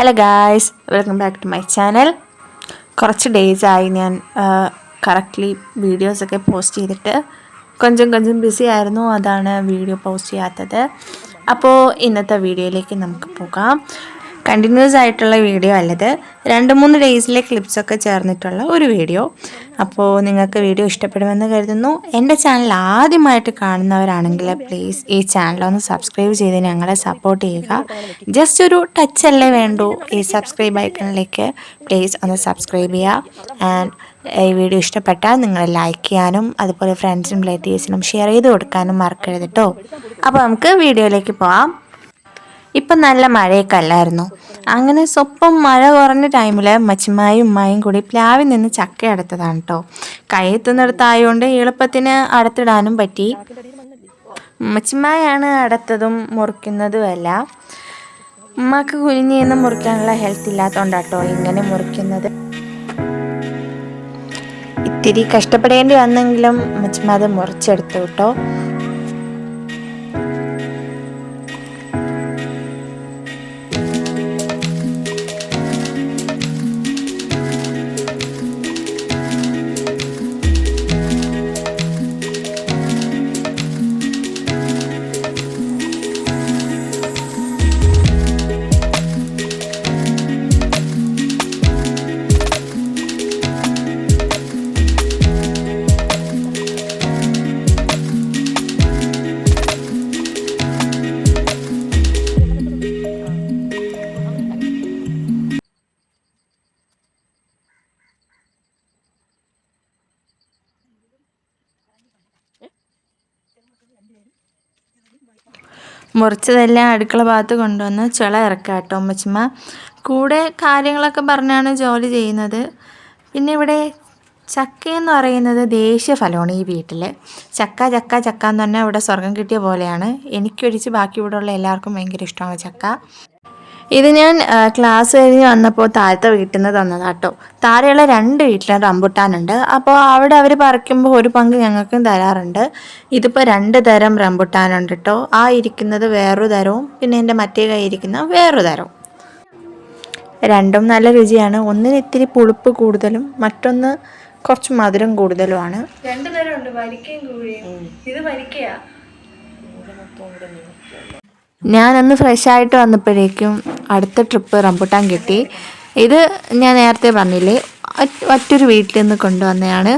Hello guys welcome back to my channel കുറച്ച് days ആയി ഞാൻ കറക്റ്റ്ലി വീഡിയോസൊക്കെ പോസ്റ്റ് ചെയ്തിട്ട്. കൊഞ്ചം കൊഞ്ചം ബിസി ആയിരുന്നു. അതാണ് വീഡിയോ പോസ്റ്റ് ചെയ്യാത്തത്. അപ്പോൾ ഇന്നത്തെ വീഡിയോയിലേക്ക് നമുക്ക് പോകാം. കണ്ടിന്യൂസ് ആയിട്ടുള്ള വീഡിയോ അല്ലത്. രണ്ട് മൂന്ന് ഡേയ്സിലെ ക്ലിപ്സൊക്കെ ചേർന്നിട്ടുള്ള ഒരു വീഡിയോ അപ്പോൾ നിങ്ങൾക്ക് വീഡിയോ ഇഷ്ടപ്പെടുമെന്ന് കരുതുന്നു. എന്റെ ചാനൽ ആദ്യമായിട്ട് കാണുന്നവരാണെങ്കിൽ പ്ലീസ് ഈ ചാനലൊന്ന് സബ്സ്ക്രൈബ് ചെയ്ത് ഞങ്ങളെ സപ്പോർട്ട് ചെയ്യുക. ജസ്റ്റ് ഒരു ടച്ച് അല്ലേ വേണ്ടൂ ഈ സബ്സ്ക്രൈബ് ഐക്കണിലേക്ക് പ്ലീസ് ഒന്ന് സബ്സ്ക്രൈബ് ചെയ്യുക. ആൻഡ് ഈ വീഡിയോ ഇഷ്ടപ്പെട്ടാൽ നിങ്ങൾ ലൈക്ക് ചെയ്യാനും അതുപോലെ ഫ്രണ്ട്സിനും റിലേറ്റീവ്സിനും ഷെയർ ചെയ്ത് കൊടുക്കാനും മറക്കരുത് കേട്ടോ അപ്പോൾ നമുക്ക് വീഡിയോയിലേക്ക് പോവാം. ഇപ്പം നല്ല മഴയൊക്കെ അല്ലായിരുന്നു. അങ്ങനെ സ്വപ്പം മഴ കുറഞ്ഞ ടൈമിൽ മച്ചിമായും ഉമ്മായും കൂടി പ്ലാവിൽ നിന്ന് ചക്ക അടുത്തതാണ് കേട്ടോ കയ്യെത്തുന്നിടത്തായതുകൊണ്ട് എളുപ്പത്തിന് അടുത്തിടാനും പറ്റി. മച്ചിമായാണ് അടുത്തതും മുറിക്കുന്നതും അല്ല ഉമ്മക്ക് കുനിഞ്ഞു നിന്ന് മുറിക്കാനുള്ള ഹെൽത്ത് ഇല്ലാത്തതുകൊണ്ടാട്ടോ ഇങ്ങനെ മുറിക്കുന്നത്. ഇത്തിരി കഷ്ടപ്പെടേണ്ടി വന്നെങ്കിലും മച്ചിമ മുറിച്ചെടുത്തു കേട്ടോ മുറിച്ചതെല്ലാം അടുക്കള ഭാഗത്ത് കൊണ്ടുവന്ന് ചുള ഇറക്കുക കേട്ടോ അമ്മച്ചമ്മ. കൂടെ കാര്യങ്ങളൊക്കെ പറഞ്ഞാണ് ജോലി ചെയ്യുന്നത്. പിന്നെ ഇവിടെ ചക്ക എന്ന് പറയുന്നത് ദേശീയ ഫലമാണ് ഈ വീട്ടിൽ ചക്ക ചക്ക ചക്ക എന്ന് പറഞ്ഞാൽ ഇവിടെ സ്വർഗം കിട്ടിയ പോലെയാണ്. എനിക്കൊഴിച്ച് ബാക്കി ഇവിടെ ഉള്ള എല്ലാവർക്കും ഭയങ്കര ഇഷ്ടമാണ് ചക്ക. ഇത് ഞാൻ ക്ലാസ് കഴിഞ്ഞ് വന്നപ്പോൾ താഴത്തെ വീട്ടിൽ നിന്ന് തന്നതാട്ടോ താഴെയുള്ള രണ്ട് വീട്ടിലും റംബുട്ടാനുണ്ട്. അപ്പോൾ അവിടെ അവർ പറിക്കുമ്പോൾ ഒരു പങ്ക് ഞങ്ങൾക്കും തരാറുണ്ട്. ഇതിപ്പോൾ രണ്ട് തരം റംബുട്ടാനുണ്ട് കേട്ടോ ആ ഇരിക്കുന്നത് വേറൊരു തരവും പിന്നെ എന്റെ മറ്റേ കൈ ഇരിക്കുന്ന വേറൊരു തരവും. രണ്ടും നല്ല രുചിയാണ്. ഒന്നിന് ഇത്തിരി പുളിപ്പ് കൂടുതലും മറ്റൊന്ന് കുറച്ച് മധുരം കൂടുതലുമാണ്. രണ്ട് തരം ഉണ്ട് വരിക്കയും കൂടിയും ഇത് വരിക്കയാ? ഞാനന്ന് ഫ്രഷ് ആയിട്ട് വന്നപ്പോഴേക്കും അടുത്ത ട്രിപ്പ് റംബുട്ടാൻ കിട്ടി. ഇത് ഞാൻ നേരത്തെ പറഞ്ഞില്ലേ മറ്റൊരു വീട്ടിൽ നിന്ന് കൊണ്ടുവന്നതാണ്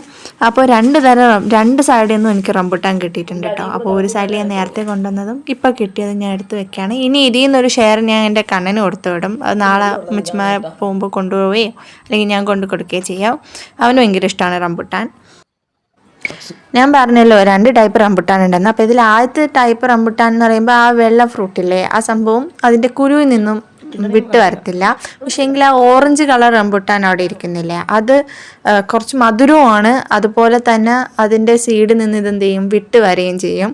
അപ്പോൾ രണ്ട് തരം രണ്ട് സൈഡിൽ നിന്നും എനിക്ക് റംബുട്ടാൻ കിട്ടിയിട്ടുണ്ട് കേട്ടോ അപ്പോൾ ഒരു സൈഡിൽ ഞാൻ നേരത്തെ കൊണ്ടുവന്നതും ഇപ്പോൾ കിട്ടിയതും ഞാൻ എടുത്ത് വെക്കുകയാണ് ഇനി ഇതിൽ നിന്നൊരു ഷെയർ ഞാൻ എന്റെ കണ്ണന് കൊടുത്തു വിടും അത് നാളെ അമ്മച്ചമാരെ പോകുമ്പോൾ കൊണ്ടുപോവുകയോ അല്ലെങ്കിൽ ഞാൻ കൊണ്ടു കൊടുക്കുകയോ ചെയ്യാം. അവന് ഭയങ്കര ഇഷ്ടമാണ് റംബുട്ടാൻ. ഞാൻ പറഞ്ഞല്ലോ രണ്ട് ടൈപ്പ് റംബുട്ടാൻ ഉണ്ടെന്ന്. അപ്പോൾ ഇതിൽ ആദ്യത്തെ ടൈപ്പ് റംബുട്ടാൻ എന്ന് പറയുമ്പോൾ ആ വെള്ള ഫ്രൂട്ടില്ലേ ആ സംഭവം അതിന്റെ കുരുവിൽ നിന്നും വിട്ട് വരത്തില്ല. പക്ഷേ എങ്കിൽ ആ ഓറഞ്ച് കളർ റംബുട്ടാൻ അവിടെ ഇരിക്കുന്നില്ലേ? അത് കുറച്ച് മധുരവുമാണ്. അതുപോലെ തന്നെ അതിന്റെ സീഡ് നിന്ന് ഇതെന്ത് ചെയ്യും? വിട്ട് വരികയും ചെയ്യും.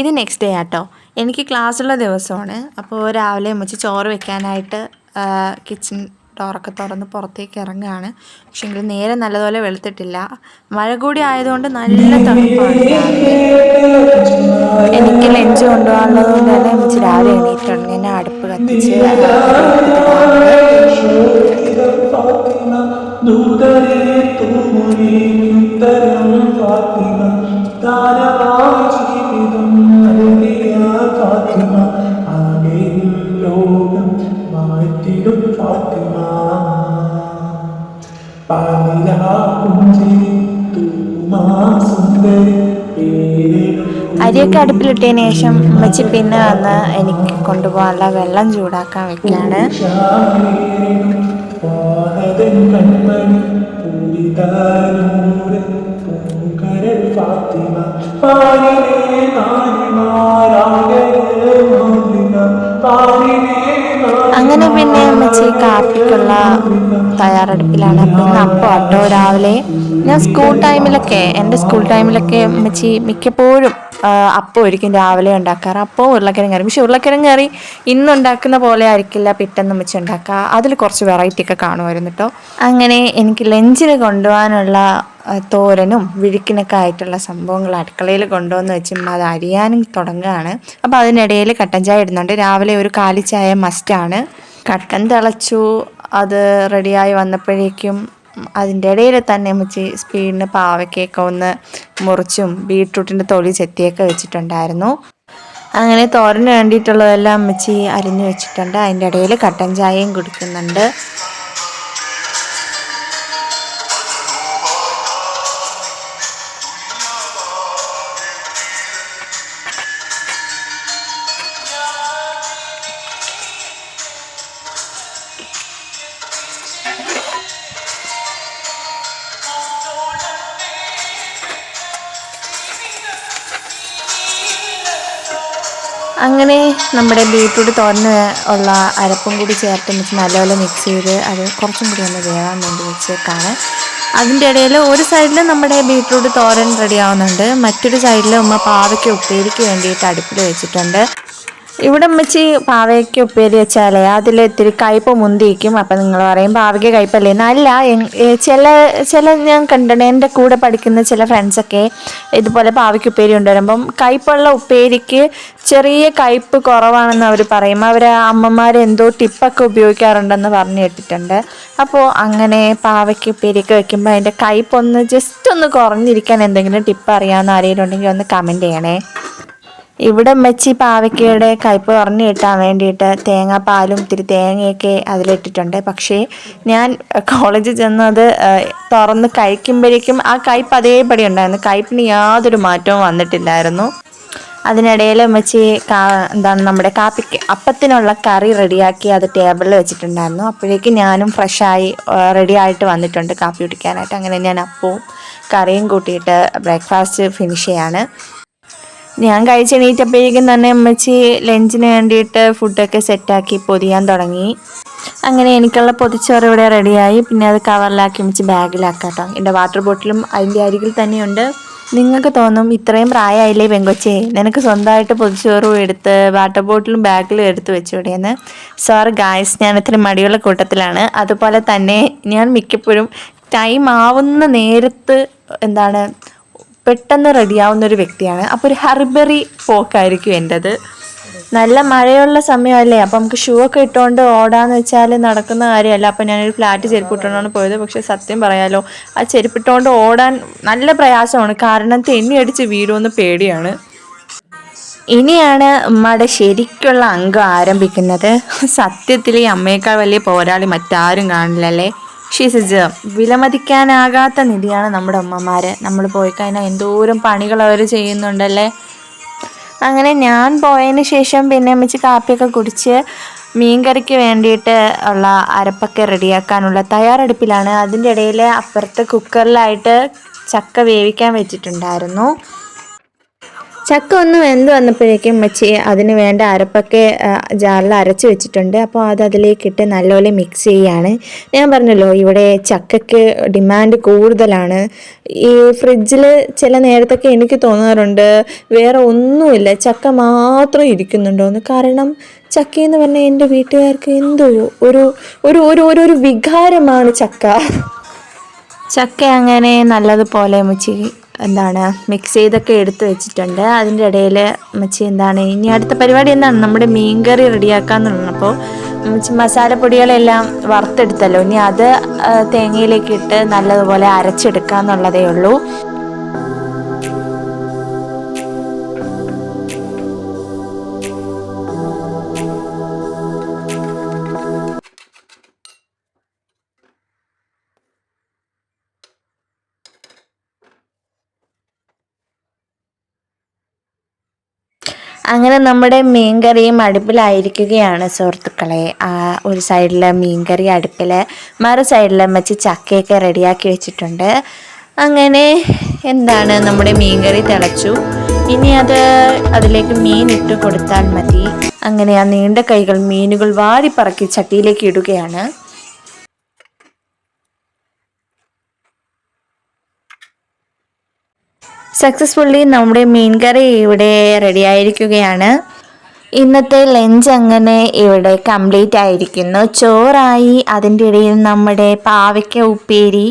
ഇത് നെക്സ്റ്റ് ഡേ ആട്ടോ. എനിക്ക് ക്ലാസ്സുള്ള ദിവസമാണ്. അപ്പോൾ രാവിലെ അമ്മച്ചി ചോറ് വെക്കാനായിട്ട് കിച്ചൺ ഡോറൊക്കെ തുറന്ന് പുറത്തേക്ക് ഇറങ്ങുകയാണ്. പക്ഷെങ്കിൽ നേരെ നല്ലതുപോലെ വെളുത്തിട്ടില്ല. മഴ കൂടി ആയതുകൊണ്ട് നല്ല തണുപ്പാണ്. എനിക്ക് ലഞ്ച് കൊണ്ടുപോകാനുള്ളത് കൊണ്ട് തന്നെ അമ്മച്ചി രാവിലെ എണീറ്റുണ്ട് എന്നെ അടുപ്പ് കത്തിച്ച് ദൂതരെ തരം ഫാത്തിമ അടുപ്പിലിട്ടതിന് ശേഷം അമ്മച്ചി പിന്നെ വന്ന് എനിക്ക് കൊണ്ടുപോകാനുള്ള വെള്ളം ചൂടാക്കാൻ വെക്കുകയാണ്. അങ്ങനെ പിന്നെ അമ്മച്ചി കാപ്പിക്കുള്ള തയ്യാറെടുപ്പിലാണ്. പിന്നെ അപ്പം കേട്ടോ രാവിലെ ഞാൻ സ്കൂൾ ടൈമിലൊക്കെ എന്റെ സ്കൂൾ ടൈമിലൊക്കെ അമ്മച്ചി മിക്കപ്പോഴും അപ്പം ഒരിക്കും രാവിലെ ഉണ്ടാക്കാറ്. അപ്പോൾ ഉരുളക്കിഴങ്ങ് കറി. പക്ഷെ ഉരുളക്കിഴങ്ങ് കറി ഇന്നുണ്ടാക്കുന്ന പോലെ ആയിരിക്കില്ല പിറ്റെന്ന് വെച്ച് ഉണ്ടാക്കുക അതിൽ കുറച്ച് വെറൈറ്റി ഒക്കെ കാണുമായിരുന്നു കേട്ടോ അങ്ങനെ എനിക്ക് ലഞ്ചിന് കൊണ്ടുപോകാനുള്ള തോരനും വിഴുക്കിനൊക്കെ ആയിട്ടുള്ള സംഭവങ്ങൾ അടുക്കളയിൽ കൊണ്ടുവന്ന് വെച്ചും അത് അരിയാനും തുടങ്ങുകയാണ്. അപ്പോൾ അതിനിടയിൽ കട്ടൻ ചായ ഇടുന്നുണ്ട്. രാവിലെ ഒരു കാലി ചായ മസ്റ്റാണ് കട്ടൻ തിളച്ചു അത് റെഡിയായി വന്നപ്പോഴേക്കും അതിന്റെ ഇടയിൽ തന്നെ മുച്ചി സ്പീഡിന് പാവയ്ക്കൊക്കെ ഒന്ന് മുറിച്ചും ബീട്രൂട്ടിന്റെ തൊലി ചെത്തിയൊക്കെ വെച്ചിട്ടുണ്ടായിരുന്നു. അങ്ങനെ തോരന് വേണ്ടിയിട്ടുള്ളതെല്ലാം അമ്മച്ചി അരിഞ്ഞു വെച്ചിട്ടുണ്ട്. അതിന്റെ ഇടയിൽ കട്ടൻ ചായയും കുടിക്കുന്നുണ്ട്. അങ്ങനെ നമ്മുടെ ബീട്രൂട്ട് തോരന് ഉള്ള അരപ്പും കൂടി ചേർത്ത് വെച്ച് നല്ലപോലെ മിക്സ് ചെയ്ത് അത് കുറച്ചും കൂടി ഒന്ന് വേവാൻ വേണ്ടി വെച്ചേക്കാണ്. അതിന്റെ ഇടയിൽ ഒരു സൈഡിൽ നമ്മുടെ ബീട്രൂട്ട് തോരൻ റെഡി ആവുന്നുണ്ട്. മറ്റൊരു സൈഡിൽ ഉമ്മ പാവയ്ക്ക് ഉപ്പേരിക്ക് വേണ്ടിയിട്ട് അടുപ്പിൽ വെച്ചിട്ടുണ്ട്. ഇവിടെ അമ്മച്ചി പാവയ്ക്ക് ഉപ്പേരി വെച്ചാലേ അതിൽ ഇത്തിരി കയ്പ് മുന്തിക്കും അപ്പം നിങ്ങൾ പറയും പാവയ്ക്ക് കയ്പല്ലേ? നല്ല ചില ചില ഞാൻ കണ്ടിട്ടുണ്ട് എന്റെ കൂടെ പഠിക്കുന്ന ചില ഫ്രണ്ട്സൊക്കെ ഇതുപോലെ പാവയ്ക്ക് ഉപ്പേരി കൊണ്ടുവരുമ്പം കയ്പുള്ള ഉപ്പേരിക്ക് ചെറിയ കയ്പ് കുറവാണെന്ന് അവർ പറയും. അവർ അമ്മമാർ എന്തോ ടിപ്പൊക്കെ ഉപയോഗിക്കാറുണ്ടെന്ന് പറഞ്ഞു കേട്ടിട്ടുണ്ട്. അപ്പോൾ അങ്ങനെ പാവയ്ക്ക് ഉപ്പേരിയൊക്കെ വെക്കുമ്പോൾ അതിന്റെ കയ്പ് ഒന്ന് ജസ്റ്റ് ഒന്ന് കുറഞ്ഞിരിക്കാൻ എന്തെങ്കിലും ടിപ്പ് അറിയാവുന്ന ആരെങ്കിലും ഉണ്ടെങ്കിൽ ഒന്ന് കമന്റ് ചെയ്യണേ. ഇവിടെ മെച്ചി പാവയ്ക്കയുടെ കയ്പ് പറഞ്ഞു കിട്ടാൻ വേണ്ടിയിട്ട് തേങ്ങാപ്പാലും ഇത്തിരി തേങ്ങയൊക്കെ അതിലിട്ടിട്ടുണ്ട്. പക്ഷേ ഞാൻ കോളേജിൽ ചെന്നത് തുറന്ന് കഴിക്കുമ്പോഴേക്കും ആ കയ്പ് അതേപടി ഉണ്ടായിരുന്നു. കയ്പിന് യാതൊരു മാറ്റവും വന്നിട്ടില്ലായിരുന്നു. അതിനിടയിൽ വെച്ച് എന്താണ് നമ്മുടെ കാപ്പിക്ക് അപ്പത്തിനുള്ള കറി റെഡിയാക്കി അത് ടേബിളിൽ വെച്ചിട്ടുണ്ടായിരുന്നു. അപ്പോഴേക്കും ഞാനും ഫ്രഷായി റെഡി ആയിട്ട് വന്നിട്ടുണ്ട് കാപ്പി കുടിക്കാനായിട്ട്. അങ്ങനെ ഞാൻ അപ്പവും കറിയും കൂട്ടിയിട്ട് ബ്രേക്ക്ഫാസ്റ്റ് ഫിനിഷ് ചെയ്യാണ്. ഞാൻ കഴിച്ചെണീറ്റപ്പോഴേക്കും തന്നെ അമ്മച്ചി ലഞ്ചിന് വേണ്ടിയിട്ട് ഫുഡൊക്കെ സെറ്റാക്കി പൊതിയാൻ തുടങ്ങി. അങ്ങനെ എനിക്കുള്ള പൊതിച്ചോറ് ഇവിടെ റെഡിയായി പിന്നെ അത് കവറിലാക്കി അമ്മച്ചി ബാഗിലാക്കാട്ടോ എന്റെ വാട്ടർ ബോട്ടിലും അതിന്റെ അരികിൽ തന്നെയുണ്ട്. നിങ്ങൾക്ക് തോന്നും ഇത്രയും പ്രായമായില്ലേ പെങ്കൊച്ചേ? നിനക്ക് സ്വന്തമായിട്ട് പൊതിച്ചോറും എടുത്ത് വാട്ടർ ബോട്ടിലും ബാഗിലും എടുത്ത് വെച്ചുകൂടിയെന്ന് സോറി ഗായ്സ് ഞാൻ ഇത്ര മടിയുള്ള കൂട്ടത്തിലാണ്. അതുപോലെ തന്നെ ഞാൻ മിക്കപ്പോഴും ടൈം ആവുന്ന നേരത്ത് എന്താണ് പെട്ടെന്ന് റെഡിയാവുന്ന ഒരു വ്യക്തിയാണ്. അപ്പോൾ ഒരു ഹർബറി പോക്കായിരിക്കും എന്റെത് നല്ല മഴയുള്ള സമയമല്ലേ? അപ്പം നമുക്ക് ഷൂ ഒക്കെ ഇട്ടുകൊണ്ട് ഓടാന്ന് വെച്ചാൽ നടക്കുന്ന കാര്യമല്ല. അപ്പം ഞാനൊരു ഫ്ലാറ്റ് ചെരുപ്പ് ഇട്ടുകൊണ്ടാണ് പോയത്. പക്ഷെ സത്യം പറയാലോ ആ ചെരുപ്പിട്ടുകൊണ്ട് ഓടാൻ നല്ല പ്രയാസമാണ്. കാരണം തെന്നി അടിച്ച് വീഴുമെന്ന് പേടിയാണ്. ഇനിയാണ് ഉമ്മയുടെ ശരിക്കുള്ള അംഗം ആരംഭിക്കുന്നത്. സത്യത്തിൽ ഈ അമ്മയേക്കാൾ വലിയ പോരാളി മറ്റാരും കാണില്ലല്ലേ? ജേം വിലമതിക്കാനാകാത്ത നിധിയാണ് നമ്മുടെ അമ്മമാര്. നമ്മൾ പോയി കഴിഞ്ഞാൽ എന്തോരം പണികൾ അവർ ചെയ്യുന്നുണ്ടല്ലേ? അങ്ങനെ ഞാൻ പോയതിന് ശേഷം പിന്നെ അമ്മച്ചി കാപ്പിയൊക്കെ കുടിച്ച് മീൻകറിക്ക് വേണ്ടിയിട്ട് ഉള്ള അരപ്പൊക്കെ റെഡിയാക്കാനുള്ള തയ്യാറെടുപ്പിലാണ്. അതിന്റെ ഇടയിൽ അപ്പുറത്ത് കുക്കറിലായിട്ട് ചക്ക വേവിക്കാൻ വെച്ചിട്ടുണ്ടായിരുന്നു. ചക്ക ഒന്ന് വെന്ത് വന്നപ്പോഴേക്കും മച്ചി അതിന് വേണ്ട അരപ്പൊക്കെ ജാറിൽ അരച്ച് വെച്ചിട്ടുണ്ട്. അപ്പോൾ അത് അതിലേക്കിട്ട് നല്ലപോലെ മിക്സ് ചെയ്യാണ്. ഞാൻ പറഞ്ഞല്ലോ ഇവിടെ ചക്കയ്ക്ക് ഡിമാൻഡ് കൂടുതലാണ്. ഈ ഫ്രിഡ്ജിൽ ചില നേരത്തൊക്കെ എനിക്ക് തോന്നാറുണ്ട് വേറെ ഒന്നുമില്ല ചക്ക മാത്രം ഇരിക്കുന്നുണ്ടോന്ന്. കാരണം ചക്ക എന്ന് പറഞ്ഞാൽ എന്റെ വീട്ടുകാർക്ക് എന്തോ ഒരു ഒരു ഒരു ഒരു വികാരമാണ് ചക്ക. ചക്ക അങ്ങനെ നല്ലതുപോലെ മുച്ചി എന്താണ് മിക്സ് ചെയ്തൊക്കെ എടുത്ത് വെച്ചിട്ടുണ്ട്. അതിന്റെ ഇടയിൽ മച്ചി എന്താണ് ഇനി അടുത്ത പരിപാടി എന്താണ്? നമ്മുടെ മീൻ കറി റെഡിയാക്കാന്ന് അപ്പോൾ മസാലപ്പൊടികളെല്ലാം വറുത്തെടുത്തല്ലോ. ഇനി അത് തേങ്ങയിലേക്ക് ഇട്ട് നല്ലതുപോലെ അരച്ചെടുക്കുക എന്നുള്ളതേ ഉള്ളൂ. അങ്ങനെ നമ്മുടെ മീൻകറിയും അടുപ്പിലായിരിക്കുകയാണ് സുഹൃത്തുക്കളെ. ഒരു സൈഡിൽ മീൻകറി അടുപ്പിൽ മറു സൈഡിൽ വെച്ച് ചക്കയൊക്കെ റെഡിയാക്കി വെച്ചിട്ടുണ്ട്. അങ്ങനെ എന്താണ് നമ്മുടെ മീൻകറി തിളച്ചു. ഇനി അത് അതിലേക്ക് മീൻ ഇട്ട് കൊടുത്താൽ മതി. അങ്ങനെ ആ നീണ്ട കൈകൾ മീനുകൾ വാരി പറക്കി ചട്ടിയിലേക്ക് ഇടുകയാണ്. സക്സസ്ഫുള്ളി നമ്മുടെ മീൻകറി ഇവിടെ റെഡി ആയിരിക്കുകയാണ്. ഇന്നത്തെ ലഞ്ച് അങ്ങനെ ഇവിടെ കംപ്ലീറ്റ് ആയിരിക്കുന്നു. ചോറായി അതിന്റെ ഇടയിൽ നമ്മുടെ പാവയ്ക്ക ഉപ്പേരി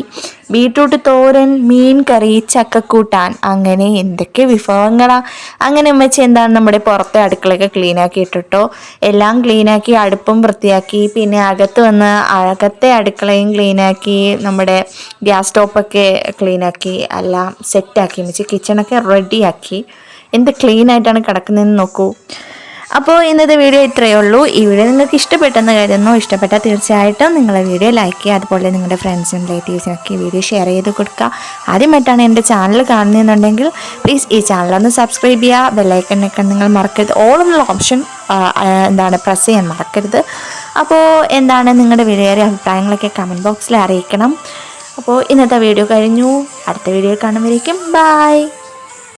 ബീട്രൂട്ട് തോരൻ മീൻ കറി ചക്കക്കൂട്ടാൻ അങ്ങനെ എന്തൊക്കെ വിഭവങ്ങളാണ് അങ്ങനെ ഉമ്മച്ചി എന്താണ് നമ്മുടെ പുറത്തെ അടുക്കളയൊക്കെ ക്ലീനാക്കി ഇട്ടിട്ടോ? എല്ലാം ക്ലീനാക്കി അടുപ്പും വൃത്തിയാക്കി പിന്നെ അകത്ത് വന്ന് അകത്തെ അടുക്കളയും ക്ലീനാക്കി നമ്മുടെ ഗ്യാസ് സ്റ്റോപ്പൊക്കെ ക്ലീനാക്കി എല്ലാം സെറ്റാക്കി ഉമ്മച്ചി കിച്ചണൊക്കെ റെഡിയാക്കി എന്ത് ക്ലീനായിട്ടാണ് കിടക്കുന്നതെന്ന് നോക്കൂ. അപ്പോൾ ഇന്നത്തെ വീഡിയോ ഇത്രയേ ഉള്ളൂ. ഈ വീഡിയോ നിങ്ങൾക്ക് ഇഷ്ടപ്പെട്ടെന്ന് കരുതുന്നു. ഇഷ്ടപ്പെട്ടാൽ തീർച്ചയായിട്ടും നിങ്ങളെ വീഡിയോ ലൈക്ക് ചെയ്യുക. അതുപോലെ നിങ്ങളുടെ ഫ്രണ്ട്സിനും റിലേറ്റീവ്സിനൊക്കെ വീഡിയോ ഷെയർ ചെയ്ത് കൊടുക്കുക. ആദ്യമായിട്ടാണ് എന്റെ ചാനൽ കാണുന്നതെന്നുണ്ടെങ്കിൽ പ്ലീസ് ഈ ചാനലൊന്ന് സബ്സ്ക്രൈബ് ചെയ്യുക. ബെല്ലൈക്കണൊക്കെ നിങ്ങൾ മറക്കരുത്. ഓൾ എന്നുള്ള ഓപ്ഷൻ എന്താണ് പ്രസ് ചെയ്യാൻ മറക്കരുത്. അപ്പോൾ എന്താണ് നിങ്ങളുടെ വിലയേറിയ അഭിപ്രായങ്ങളൊക്കെ കമന്റ് ബോക്സിൽ അറിയിക്കണം. അപ്പോൾ ഇന്നത്തെ വീഡിയോ കഴിഞ്ഞു. അടുത്ത വീഡിയോ കാണുമ്പോഴേക്കും. ബൈ